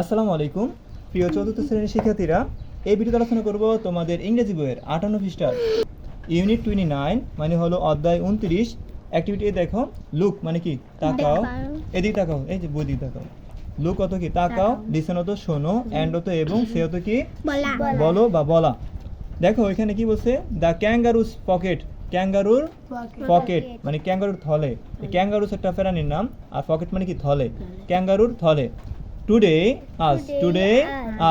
আসসালামু আলাইকুম। প্রিয় চতুর্থ শ্রেণির শিক্ষার্থীরা এই ভিডিওতে আলোচনা করব তোমাদের ইংরেজি বইয়ের আটান্ন পৃষ্ঠার। ইউনিট টোয়েন্টি নাইন মানে হলো অধ্যায় উনত্রিশ। অ্যাক্টিভিটি দেখো লুক মানে কি? তাকাও। এদিকে তাকাও এই যে বই দিকে তাকাও। লুক অত কি? তাকাও লিসেন অত শোনো অ্যান্ড অত এবং সে অত কি? বলো। বা বলা। দেখো এখানে কি বলছে? দ্য ক্যাঙ্গারুস পকেট ক্যাঙ্গারুর পকেট মানে ক্যাঙ্গারুর থলে। ক্যাঙ্গারুস একটা প্রাণীর নাম আর পকেট মানে কি? থলে। ক্যাঙ্গারুর থলে। Today Today, today.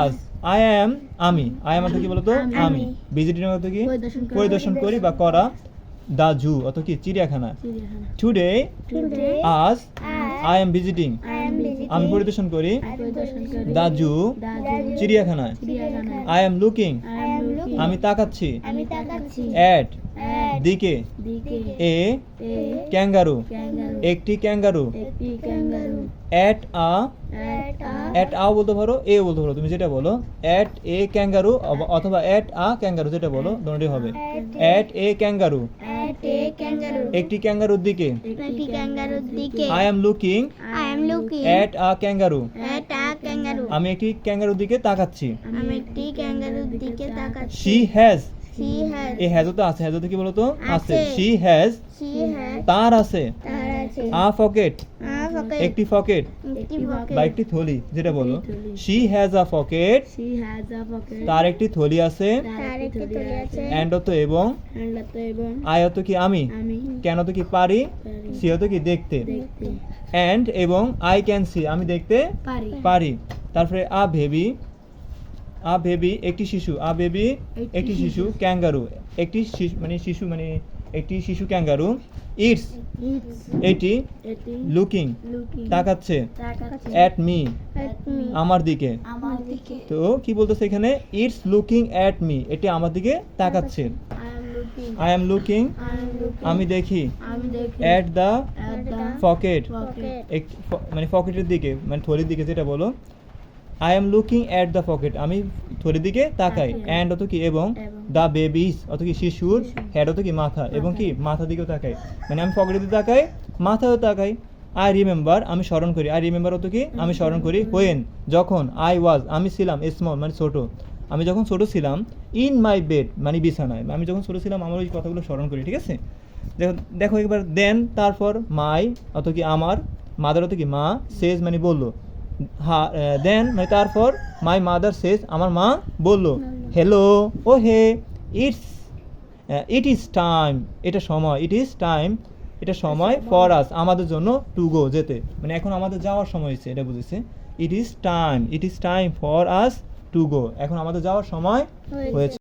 আজ আই অ্যাম আমি আই অ্যাম অর্থ কি বলতো? আমি। ভিজিটিং অর্থ কি? পরিদর্শন করি বা করা দা জু অত কি? চিড়িয়াখানা. টুডে আজ আই এম ভিজিটিং আমি পরিদর্শন করি দা জু চিড়িয়াখানায়. চিড়িয়াখানা আই এম লুকিং আমি তাকাচ্ছি. অ্যাট দিকে। A kangaroo. একটি kangaroo. At a at a বলতে পারো এ বলতে পারো তুমি যেটা বলো অ্যাট এ ক্যাঙ্গারু অথবা অ্যাট আ ক্যাঙ্গারু যেটা বলো দুটোই হবে। At a kangaroo. একটি ক্যাঙ্গারুর দিকে। I am looking at a kangaroo আমি একটি ক্যাঙ্গারুর দিকে তাকাচ্ছি। আমি একটি kangaroo দিকে তাকাচ্ছি। শি হ্যাজ এই হ্যাজও তো আছে। হ্যাজও কি বলতো? আছে। শি হ্যাজ তার আছে। A pocket. একটি পকেট। বা একটি থলি যেটা বলো। শি হ্যাজ আ পকেট তার একটি থলি আছে। অ্যান্ড অত এবং এবং। আয়ত কি আমি? কেন তো কি পারি? সি হতো কি দেখতে? অ্যান্ড এবং আই ক্যান সি আমি দেখতে পারি। পারি। তারপরে আ ভেবি আ বেবি একটি শিশু। আ বেবি একটি শিশু। ক্যাঙ্গারু। একটি শিশু মানে শিশু মানে একটি শিশু ক্যাঙ্গারু। ইটস। এটি লুকিং। তাকাচ্ছে। At me. আমার দিকে। তো কি বলতেছে এখানে? It's looking at me. এটি আমার দিকে তাকাচ্ছে। I am looking. আমি দেখি। At the pocket. মানে পকেটের দিকে মানে থলির দিকে যেটা বলো। I am looking at the pocket আমি থলির দিকে তাকাই। অ্যান্ড অত কি? এবং। দ্য বেবিস অত কি? শিশুর হেড অত কি? মাথা। এবং কি? মাথা দিকেও তাকাই। মানে আমি পকেটের দিকে তাকাই মাথাও তাকাই। আই রিমেম্বার আমি স্মরণ করি। আই রিমেম্বার অত কি? আমি স্মরণ করি হোয়েন যখন আই ওয়াজ আমি ছিলাম স্মল মানে ছোট। আমি যখন ছোট ছিলাম ইন মাই বেড মানে বিছানায়। আমি যখন ছোট ছিলাম আমার ওই কথাগুলো স্মরণ করি ঠিক আছে? দেখো দেখো একবার দেন তারপর মাই অত কি? আমার মাদার অত কি? মা সেজ মানে বলল। দেন মানে তারপর মাই মাদার সেজ আমার মা বলল hello oh hey it's it is time এটা সময় ইট ইজ টাইম এটা সময় ফর আস আমাদের জন্য টু গো যেতে। মানে এখন আমাদের যাওয়ার সময় হয়েছে এটা বুঝেছে? It is time it is time for us to go এখন আমাদের যাওয়ার সময় হয়েছে। হয়েছে।